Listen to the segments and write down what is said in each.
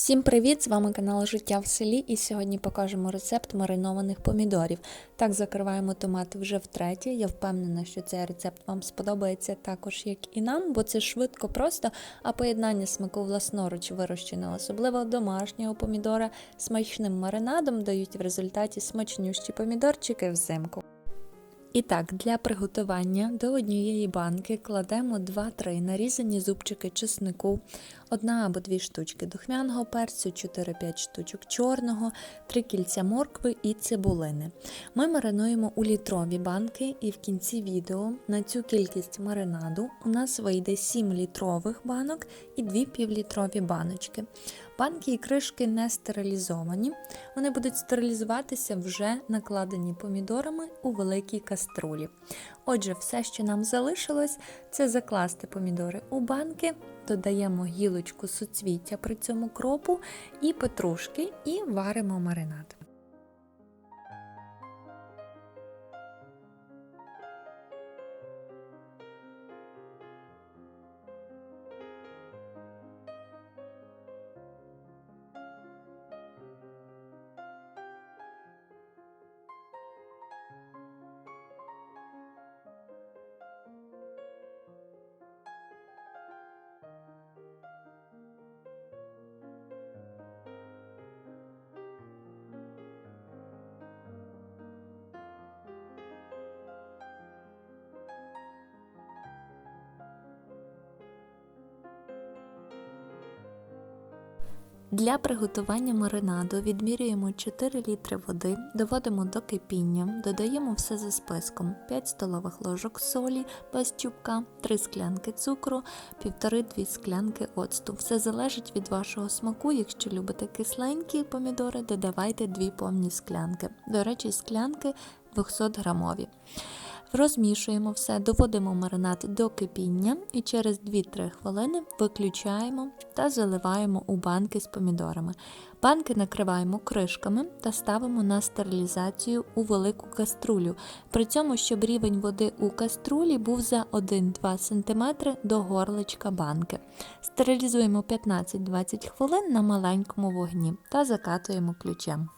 Всім привіт! З вами канал Життя в селі і сьогодні покажемо рецепт маринованих помідорів. Так закриваємо томати вже втретє. Я впевнена, що цей рецепт вам сподобається також, як і нам, бо це швидко просто, а поєднання смаку власноруч вирощеного, особливо домашнього помідора, смачним маринадом дають в результаті смачнющі помідорчики взимку. І так, для приготування до однієї банки кладемо 2-3 нарізані зубчики чеснику, одна або дві штучки духмяного перцю, 4-5 штучок чорного, 3 кільця моркви і цибулини. Ми маринуємо у літрові банки, і в кінці відео на цю кількість маринаду у нас вийде 7 літрових банок і 2 півлітрові баночки. Банки і кришки не стерилізовані, вони будуть стерилізуватися вже накладені помідорами у великій каструлі. Отже, все, що нам залишилось, це закласти помідори у банки, додаємо гілочку суцвіття при цьому кропу і петрушки, і варимо маринад. Для приготування маринаду відмірюємо 4 літри води, доводимо до кипіння, додаємо все за списком: 5 столових ложок солі без чубка, 3 склянки цукру, 1,5-2 склянки оцту. Все залежить від вашого смаку. Якщо любите кисленькі помідори, додавайте 2 повні склянки. До речі, склянки 200 грамові. Розмішуємо все, доводимо маринад до кипіння і через 2-3 хвилини виключаємо та заливаємо у банки з помідорами. Банки накриваємо кришками та ставимо на стерилізацію у велику каструлю. При цьому, щоб рівень води у каструлі був за 1-2 см до горлечка банки. Стерилізуємо 15-20 хвилин на маленькому вогні та закатуємо ключем.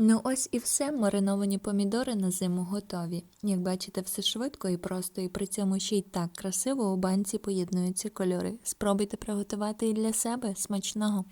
Ну ось і все, мариновані помідори на зиму готові. Як бачите, все швидко і просто, і при цьому ще й так красиво у банці поєднуються кольори. Спробуйте приготувати і для себе смачного.